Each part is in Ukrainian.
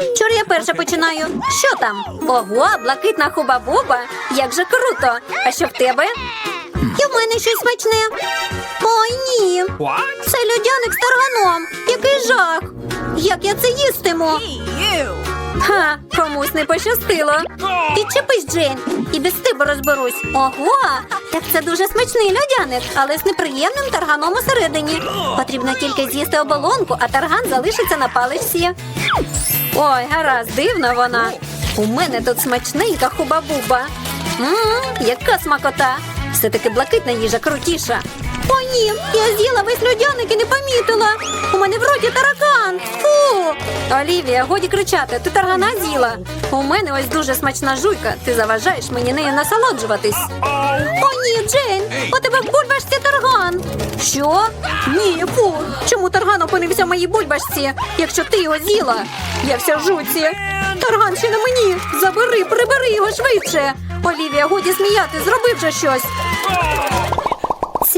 Чор я перша починаю. Що там? Ого, блакитна хуба-буба. Як же круто. А що в тебе? І в мене щось смачне. Ой, ні. Це льодяник з тарганом. Який жах. Як я це їстиму? Ха, комусь не пощастило. Відчепись, Джейн, і без тебе розберусь. Ого, так це дуже смачний льодяник, але з неприємним тарганом усередині. Потрібно тільки з'їсти оболонку, а тарган залишиться на паличці. Ой, гаразд, дивна вона. У мене тут смачненька хуба-буба. Ммм, яка смакота. Все-таки блакитна їжа крутіша. О, ні, я з'їла весь льодяник і не помітила. У мене в роті таракан. Фу! Олівія, годі кричати, ти таргана з'їла. У мене ось дуже смачна жуйка. Ти заважаєш мені нею насолоджуватись. О, ні, Джейн, у тебе тарган. Що? Ні, фу. Чому тарган опинився в моїй бульбашці, якщо ти його з'їла? Я вся в жуці. Тарган ще на мені. Забери, прибери його швидше. Олівія, годі сміяти, зроби вже щось.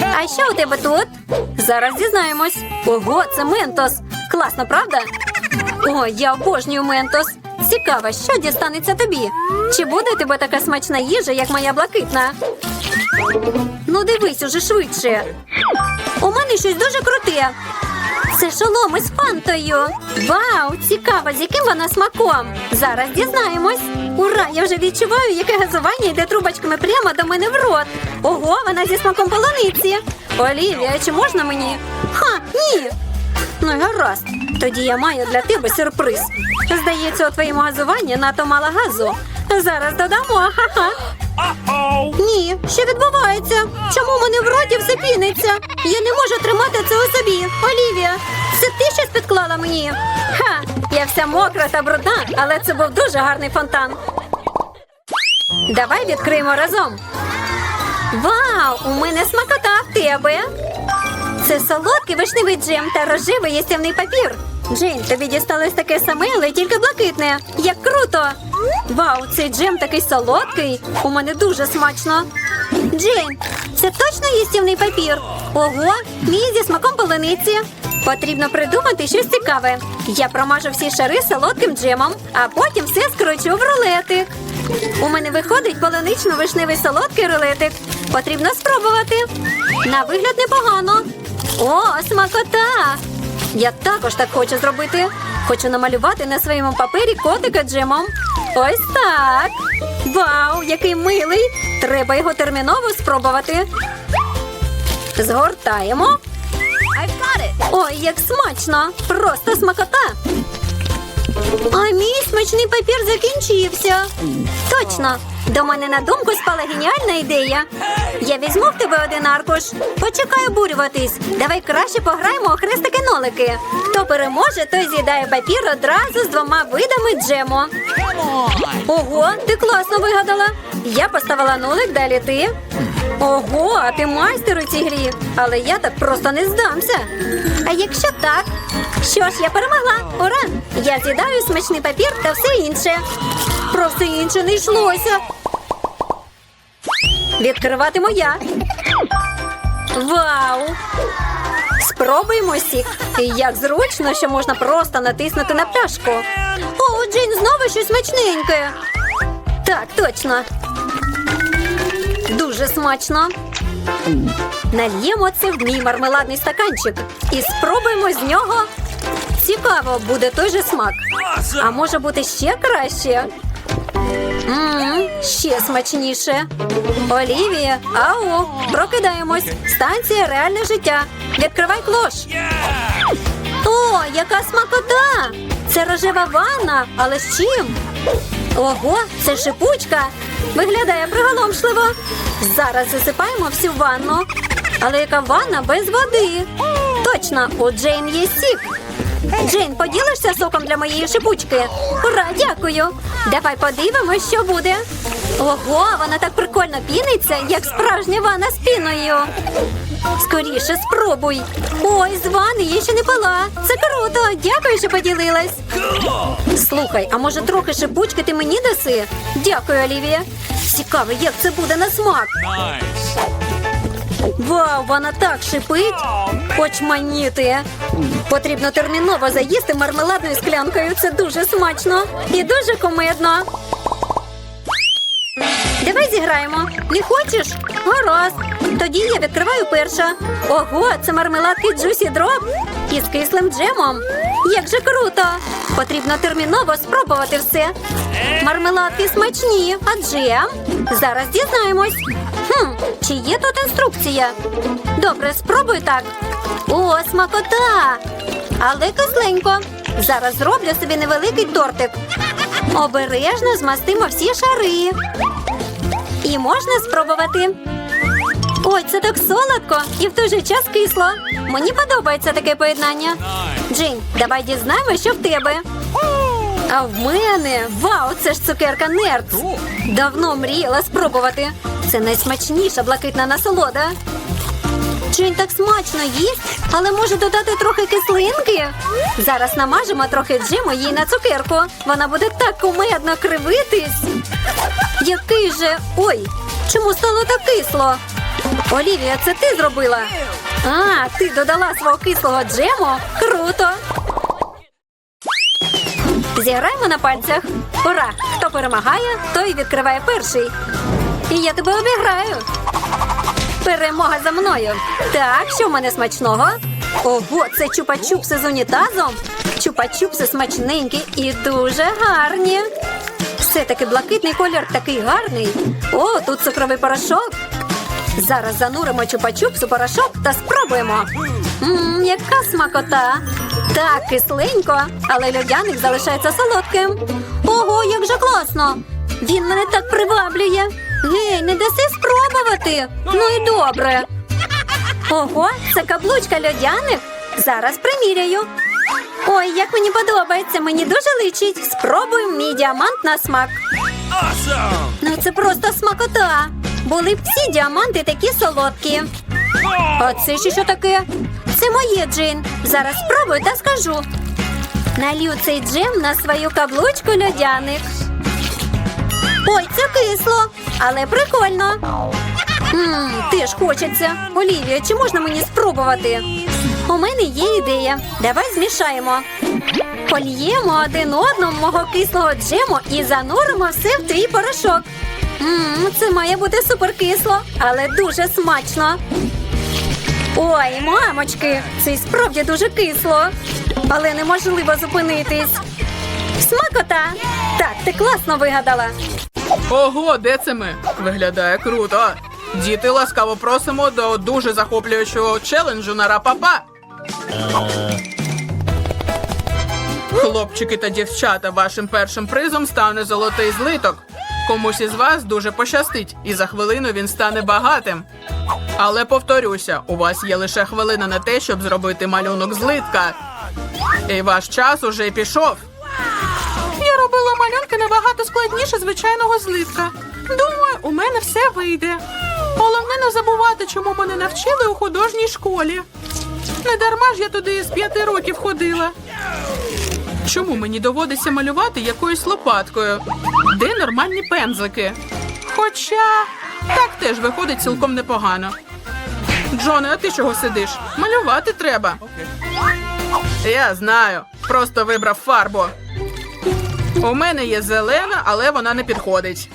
А що у тебе тут? Зараз дізнаємось. Ого, це ментос. Класно, правда? О, я обожнюю ментос. Цікаво, що дістанеться тобі? Чи буде тебе така смачна їжа, як моя блакитна? Ну, дивись уже швидше. У мене щось дуже круте. Це шолом із фантою. Вау, цікаво, з яким вона смаком. Зараз дізнаємось. Ура! Я вже відчуваю, яке газування йде трубочками прямо до мене в рот. Ого, вона зі смаком полуниці. Олівія, чи можна мені? Ха, ні. Ну гаразд. Тоді я маю для тебе сюрприз. Здається, у твоєму газуванні надто мало газу. Зараз додамо, ха-ха. Ні, що відбувається? Чому в мене в роті все піниться? Я не можу тримати це у собі. Олівія, це ти щось підклала мені? Ха, я вся мокра та брудна, але це був дуже гарний фонтан. Давай відкриємо разом. Вау, у мене смакота в тебе. Це солодкий вишневий джем та рожевий їстівний папір. Джейн, тобі дісталось таке саме, але тільки блакитне. Як круто! Вау, цей джем такий солодкий. У мене дуже смачно. Джейн, це точно їстівний папір? Ого, мій зі смаком полуниці. Потрібно придумати щось цікаве. Я промажу всі шари солодким джемом, а потім все скручу в рулетик. У мене виходить полунично-вишневий солодкий рулетик. Потрібно спробувати. На вигляд непогано. О, смакота! Я також так хочу зробити. Хочу намалювати на своєму папері котика Джимом. Ось так. Вау, який милий! Треба його терміново спробувати. Згортаємо. Ой, як смачно! Просто смакота. А мій смачний папір закінчився. Точно. До мене на думку спала геніальна ідея. Я візьму в тебе один аркуш. Почекай обурюватись. Давай краще пограємо у хрестики-нолики. Хто переможе, той з'їдає папір одразу з двома видами джему. Ого, ти класно вигадала. Я поставила нулик, далі ти. Ого, а ти майстер у цій грі. Але я так просто не здамся. А якщо так? Що ж, я перемогла. Ура! Я з'їдаю смачний папір та все інше. Про все інше не йшлося. Відкриватиму я. Вау! Спробуємо сік. І Як зручно, що можна просто натиснути на пляшку. О, Джейн, знову щось смачненьке. Так, точно. Дуже смачно. Нальємо це в мій мармеладний стаканчик і спробуємо з нього Цікаво, буде той же смак. А може бути ще краще? Ммм, ще смачніше. Олівія, ау, прокидаємось. Станція реальне життя. Відкривай клош. О, яка смакота! Це рожева ванна, але з чим? Ого, це шипучка. Виглядає приголомшливо. Зараз засипаємо всю ванну. Але яка ванна без води? Точно, у Джейн є сік. Джейн, поділишся соком для моєї шипучки? Ура, дякую. Давай подивимось, що буде. Ого, вона так прикольно піниться, як справжня ванна з піною. Скоріше спробуй. Ой, з ванни я ще не пила. Це круто. Дякую, що поділилась. Слухай, а може трохи шипучки ти мені даси? Дякую, Олівія. Цікаво, як це буде на смак. Вау, вона так шипить. Очманіти. Потрібно терміново заїсти мармеладною склянкою. Це дуже смачно і дуже комедно. Давай зіграємо. Не хочеш? Гаразд. Тоді я відкриваю перша. Ого, це мармеладки Juicy Drop із кислим джемом. Як же круто! Потрібно терміново спробувати все. Мармеладки смачні, а джем? Зараз дізнаємось. Хм, чи є тут інструкція? Добре, спробуй так. О, смакота! Але кисленько. Зараз зроблю собі невеликий тортик. Обережно змастимо всі шари. І можна спробувати. Ой, це так солодко і в той же час кисло. Мені подобається таке поєднання. Джин, давай дізнаємося, що в тебе. А в мене вау, це ж цукерка Нерц. Давно мріяла спробувати. Це найсмачніша блакитна насолода. Джин так смачно їсть, але може додати трохи кислинки. Зараз намажемо трохи джему їй на цукерку. Вона буде так кумедно кривитись. Який же. Ой, чому стало так кисло? Олівія, це ти зробила? А, ти додала свого кислого джему? Круто! Зіграємо на пальцях. Ура! Хто перемагає, той відкриває перший. І я тебе обіграю. Перемога за мною. Так, що в мене смачного? Ого, це чупа-чупси з унітазом. Чупа-чупси смачненькі і дуже гарні. Все-таки блакитний колір такий гарний. О, тут цукровий порошок. Зараз зануримо чупа-чупс у порошок та спробуємо. Ммм, яка смакота. Так, кисленько, але льодяник залишається солодким. Ого, як же класно! Він мене так приваблює. Гей, не даси спробувати. Ну і добре. Ого, це каблучка льодяник. Зараз приміряю. Ой, як мені подобається, мені дуже личить. Спробуємо мій діамант на смак. Awesome. Ну це просто смакота. Були б всі діаманти такі солодкі. А це ще що таке? Це моє джин. Зараз спробую та скажу. Налью цей джем на свою каблучку льодяник. Ой, це кисло, але прикольно. Ммм, теж хочеться. Олівія, чи можна мені спробувати? У мене є ідея. Давай змішаємо. Польємо один одному мого кислого джему і зануримо все в твій порошок. Ммм, це має бути суперкисло, але дуже смачно. Ой, мамочки, це справді дуже кисло, але неможливо зупинитись. Смакота! Так, ти класно вигадала. Ого, де це ми? Виглядає круто. Діти, ласкаво просимо до дуже захоплюючого челенджу на рапапа. Хлопчики та дівчата, вашим першим призом стане золотий злиток. Комусь із вас дуже пощастить, і за хвилину він стане багатим. Але повторюся, у вас є лише хвилина на те, щоб зробити малюнок злитка. І ваш час уже пішов. Я робила малюнки набагато складніше звичайного злитка. Думаю, у мене все вийде. Головне не забувати, чому мене навчили у художній школі. Не дарма ж я туди з п'яти років ходила. Чому мені доводиться малювати якоюсь лопаткою? Де нормальні пензлики? Хоча так теж виходить цілком непогано. Джоне, а ти чого сидиш? Малювати треба. Я знаю. Просто вибрав фарбу. У мене є зелена, але вона не підходить.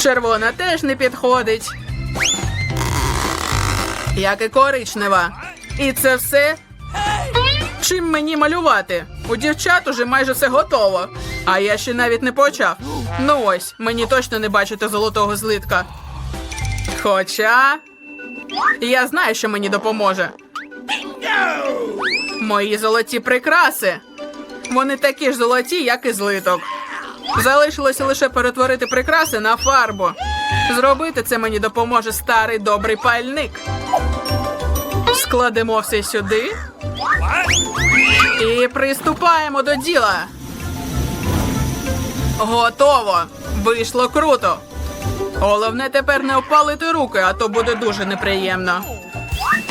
Червона теж не підходить. Як і коричнева. І це все? Чим мені малювати? У дівчат уже майже все готово. А я ще навіть не почав. Ну ось, мені точно не бачити золотого злитка. Хоча. Я знаю, що мені допоможе. Мої золоті прикраси. Вони такі ж золоті, як і злиток. Залишилося лише перетворити прикраси на фарбу. Зробити це мені допоможе старий добрий пальник. Складемо все сюди і приступаємо до діла. Готово! Вийшло круто. Головне тепер не опалити руки, а то буде дуже неприємно.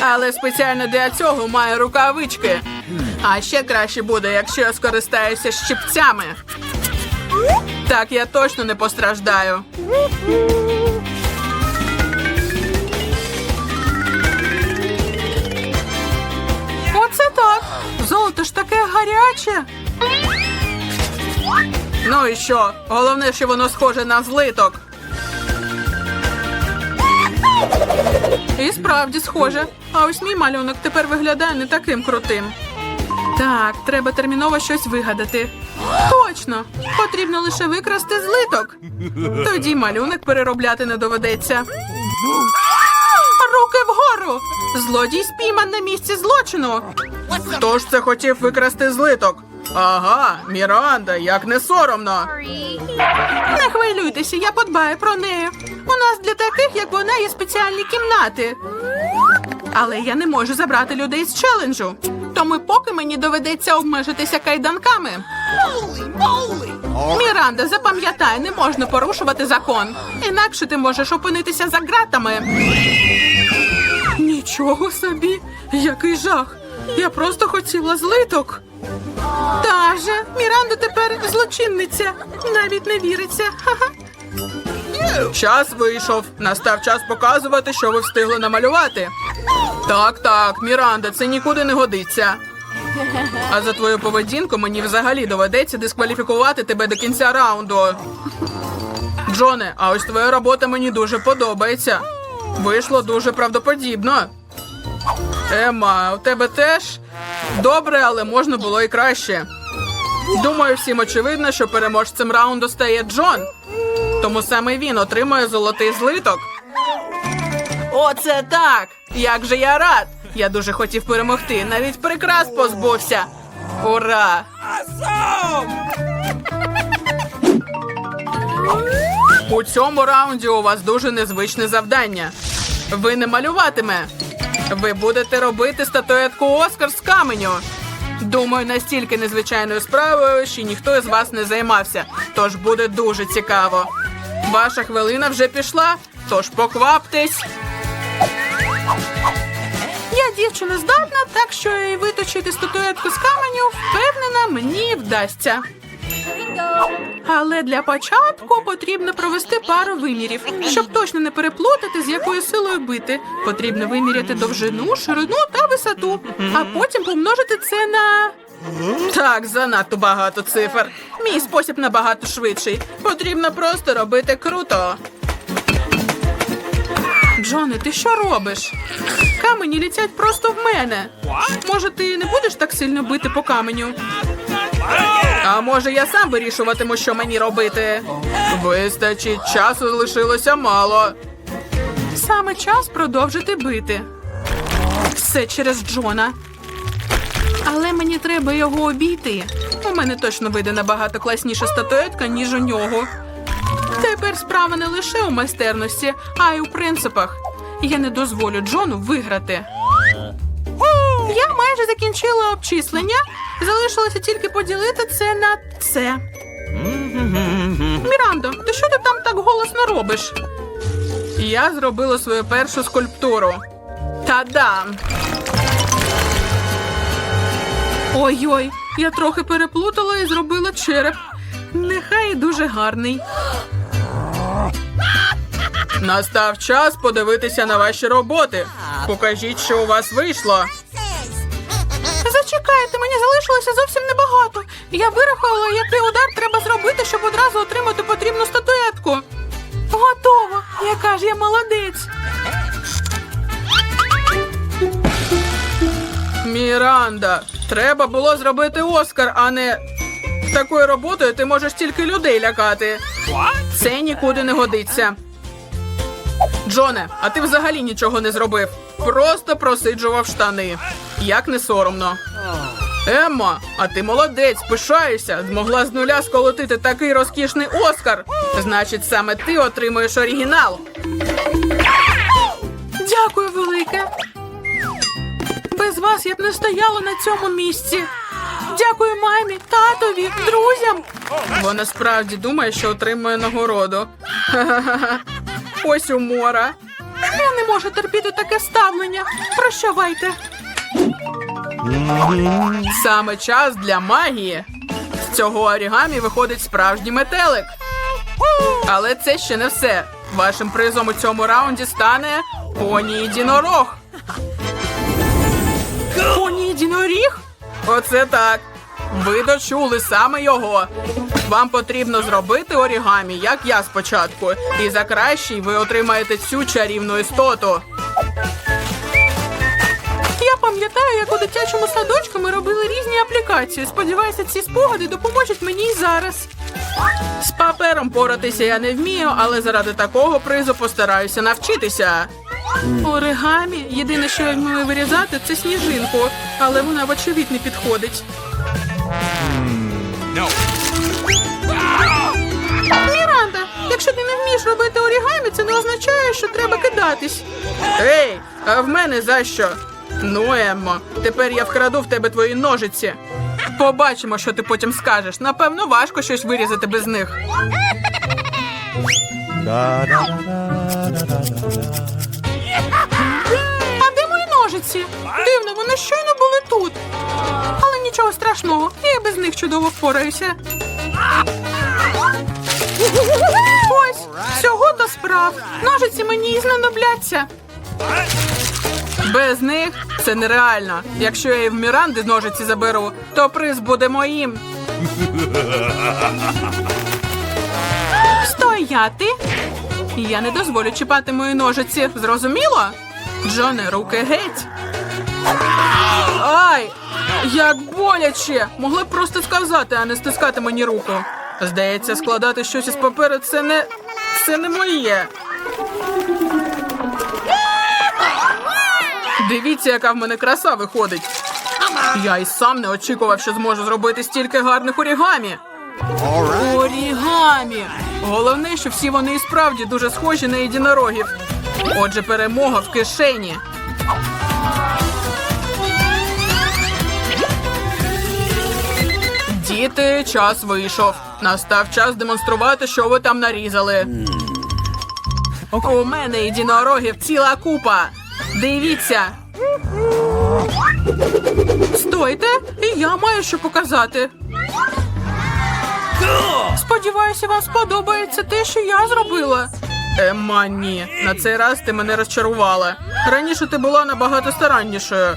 Але спеціально для цього маю рукавички. А ще краще буде, якщо я скористаюся щипцями. Так я точно не постраждаю. Так. Золото ж таке гаряче. Ну і що? Головне, що воно схоже на злиток. І справді схоже. А ось мій малюнок тепер виглядає не таким крутим. Так, треба терміново щось вигадати. Точно! Потрібно лише викрасти злиток. Тоді малюнок переробляти не доведеться. Руки вгору! Злодій спійман на місці злочину. Хто ж це хотів викрасти злиток? Ага, Міранда, як не соромно. Не хвилюйтеся, я подбаю про неї. У нас для таких, як вона, є спеціальні кімнати. Але я не можу забрати людей з челенджу. Тому поки мені доведеться обмежитися кайданками. Міранда, запам'ятай, не можна порушувати закон. Інакше ти можеш опинитися за ґратами. Нічого собі, який жах. Я просто хотіла злиток. Та Міранда тепер злочинниця. Навіть не віриться. Ха-ха. Час вийшов. Настав час показувати, що ви встигли намалювати. Так, так, Міранда, це нікуди не годиться. А за твою поведінку мені взагалі доведеться дискваліфікувати тебе до кінця раунду. Джоне, а ось твоя робота мені дуже подобається. Вийшло дуже правдоподібно. Ема, у тебе теж добре, але можна було і краще. Думаю, всім очевидно, що переможцем раунду стає Джон. Тому саме він отримує золотий злиток. Оце так! Як же я рад! Я дуже хотів перемогти, навіть прикрас позбувся. Ура! У цьому раунді у вас дуже незвичне завдання. Ви не малюватиме. Ви будете робити статуетку Оскар з каменю. Думаю, настільки незвичайною справою, що ніхто із вас не займався. Тож буде дуже цікаво. Ваша хвилина вже пішла, тож покваптесь. Я дівчина здатна, так що і виточити статуетку з каменю, впевнена, мені вдасться. Але для початку потрібно провести пару вимірів. Щоб точно не переплутати, з якою силою бити, потрібно виміряти довжину, ширину та висоту, а потім помножити це на. Так, занадто багато цифр. Мій спосіб набагато швидший. Потрібно просто робити круто. Джоне, ти що робиш? Камені літять просто в мене. Може, ти не будеш так сильно бити по каменю? А може я сам вирішуватиму, що мені робити? Вистачить, часу лишилося мало. Саме час продовжити бити. Все через Джона. Але мені треба його обійти. У мене точно вийде набагато класніша статуетка, ніж у нього. Тепер справа не лише у майстерності, а й у принципах. Я не дозволю Джону виграти. Я майже закінчила обчислення. Залишилося тільки поділити це на це. Мірандо, ти що ти там так голосно робиш? Я зробила свою першу скульптуру. Та-дам! Ой-ой, я трохи переплутала і зробила череп. Нехай дуже гарний. Настав час подивитися на ваші роботи. Покажіть, що у вас вийшло. Зачекайте, мені залишилося зовсім небагато. Я вирахувала, який удар треба зробити, щоб одразу отримати потрібну статуетку. Готово! Яка ж я молодець. Міранда, треба було зробити Оскар, а не такою роботою ти можеш тільки людей лякати. Це нікуди не годиться. Джоне, а ти взагалі нічого не зробив. Просто просиджував штани. Як не соромно. Емма, а ти молодець, пишаюся. Змогла з нуля сколотити такий розкішний Оскар. Значить, саме ти отримуєш оригінал. Дякую, велике. Без вас я б не стояла на цьому місці. Дякую мамі, татові, друзям. Вона справді думає, що отримує нагороду. Ось умора. Я не можу терпіти таке ставлення. Прощавайте. Саме час для магії. З цього орігамі виходить справжній метелик. Але це ще не все. Вашим призом у цьому раунді стане поні єдинорог. Поні єдиноріг? Оце так. Ви дочули саме його. Вам потрібно зробити орігамі, як я спочатку. І за кращий ви отримаєте цю чарівну істоту. Пам'ятаю, як у дитячому садочку ми робили різні аплікації. Сподіваюся, ці спогади допоможуть мені і зараз. З папером поратися я не вмію, але заради такого призу постараюся навчитися. Оригамі. Єдине, що я вмію вирізати, це сніжинку, але вона вочевидь не підходить. Міранда, якщо ти не вмієш робити орігамі, це не означає, що треба кидатись. Ей, а в мене за що? Ну, Еммо, тепер я вкраду в тебе твої ножиці. Побачимо, що ти потім скажеш. Напевно, важко щось вирізати без них. А де мої ножиці? Дивно, вони щойно були тут. Але нічого страшного, я без них чудово впораюся. Ось, всього до справ. Ножиці мені і знадобляться. Без них це нереально. Якщо я і в Міранди ножиці заберу, то приз буде моїм. Стояти. Я не дозволю чіпати мої ножиці. Зрозуміло? Джоне, руки геть. Ай! Як боляче! Могли б просто сказати, а не стискати мені руку. Здається, складати щось із паперу це не. це не моє. Дивіться, яка в мене краса виходить. Я й сам не очікував, що зможу зробити стільки гарних орігамі. Орігамі! Головне, що всі вони і справді дуже схожі на єдинорогів. Отже, перемога в кишені. Діти, час вийшов. Настав час демонструвати, що ви там нарізали. У мене єдинорогів ціла купа. Дивіться. Стойте, і я маю що показати. Сподіваюся, вам сподобається те, що я зробила. Емма, ні. На цей раз ти мене розчарувала. Раніше ти була набагато стараннішою.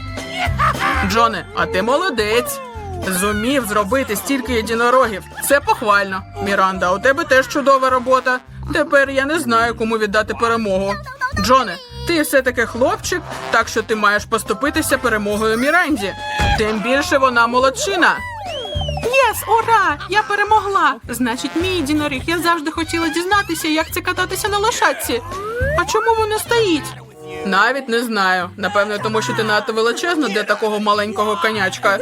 Джоне, а ти молодець. Зумів зробити стільки єдинорогів. Це похвально. Міранда, у тебе теж чудова робота. Тепер я не знаю, кому віддати перемогу. Джоне, ти все-таки хлопчик, так що ти маєш поступитися перемогою Міранді. Тим більше вона молодчина. Єс, ура! Я перемогла! Значить, мій єдиноріг. Я завжди хотіла дізнатися, як це кататися на лошадці. А чому воно стоїть? Навіть не знаю. Напевно, тому що ти надто величезна для такого маленького конячка.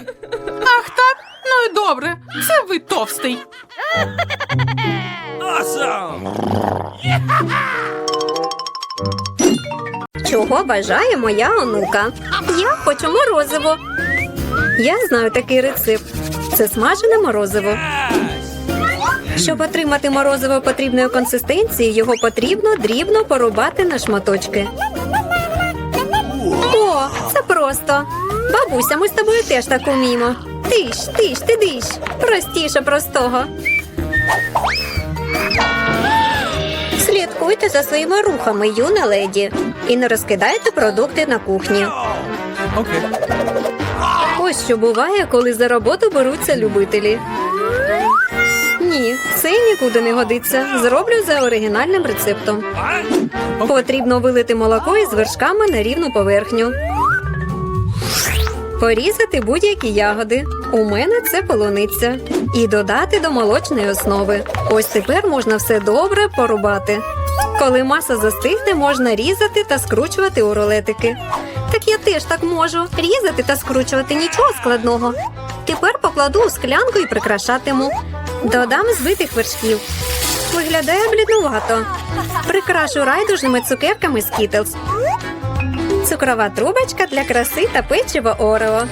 Ах так? Ну і добре. Це ви товстий. Awesome. Чого бажає моя онука? Я хочу морозиво. Я знаю такий рецепт. Це смажене морозиво. Щоб отримати морозиво потрібної консистенції, його потрібно дрібно порубати на шматочки. О, це просто. Бабуся, ми з тобою теж так уміємо. Тиш, тиш, ти диш. Простіше простого. Слідкуйте за своїми рухами, юна леді, і не розкидайте продукти на кухні. Okay. Ось що буває, коли за роботу беруться любителі. Ні, це нікуди не годиться. Зроблю за оригінальним рецептом. Потрібно вилити молоко із вершками на рівну поверхню. Порізати будь-які ягоди. У мене це полуниця. І додати до молочної основи. Ось тепер можна все добре порубати. Коли маса застигне, можна різати та скручувати у рулетики. Так я теж так можу. Різати та скручувати нічого складного. Тепер покладу у склянку і прикрашатиму. Додам збитих вершків. Виглядає бліднувато. Прикрашу райдужними цукерками Skittles. Цукрова трубочка для краси та печиво Орео.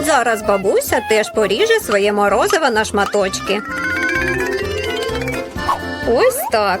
Зараз бабуся теж поріже своє морозиво на шматочки. Ось так.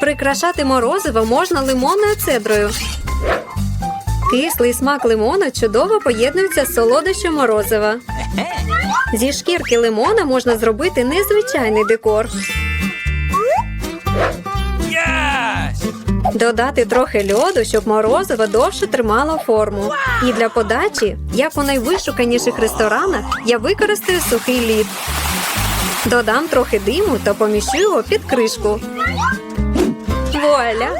Прикрашати морозиво можна лимонною цедрою. Кислий смак лимона чудово поєднується з солодощем морозива. Зі шкірки лимона можна зробити незвичайний декор. Додати трохи льоду, щоб морозиво довше тримало форму. І для подачі, як у найвишуканіших ресторанах, я використаю сухий лід. Додам трохи диму та поміщу його під кришку. Вуаля!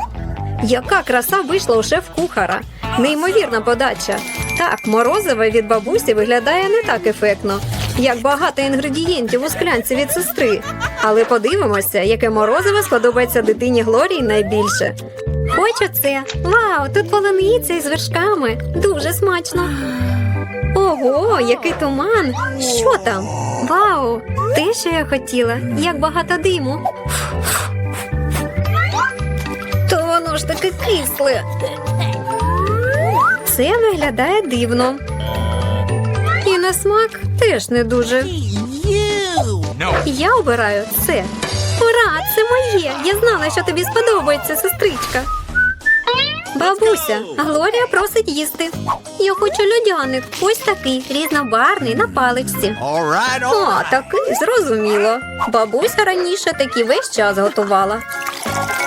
Яка краса вийшла у шеф-кухара! Неймовірна подача. Так, морозиво від бабусі виглядає не так ефектно, як багато інгредієнтів у склянці від сестри. Але подивимося, яке морозиво сподобається дитині Глорії найбільше. Хочу це. Вау, тут полуниця із вершками. Дуже смачно. Ого, який туман! Що там? Вау! Те, що я хотіла, як багато диму. То воно ж таке кисле. Це виглядає дивно. І на смак теж не дуже. Я обираю це. Ура, це моє! Я знала, що тобі сподобається, сестричка. Бабуся, Глорія просить їсти. Я хочу льодяник. Ось такий, різнобарний на паличці. All right, О, такий зрозуміло. Бабуся раніше такі весь час готувала.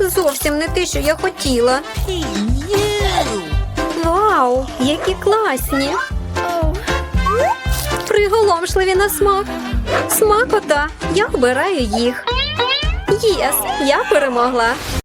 Зовсім не те, що я хотіла. Вау, які класні! Приголомшливі на смак. Смакота. Я обираю їх. Єс, я перемогла.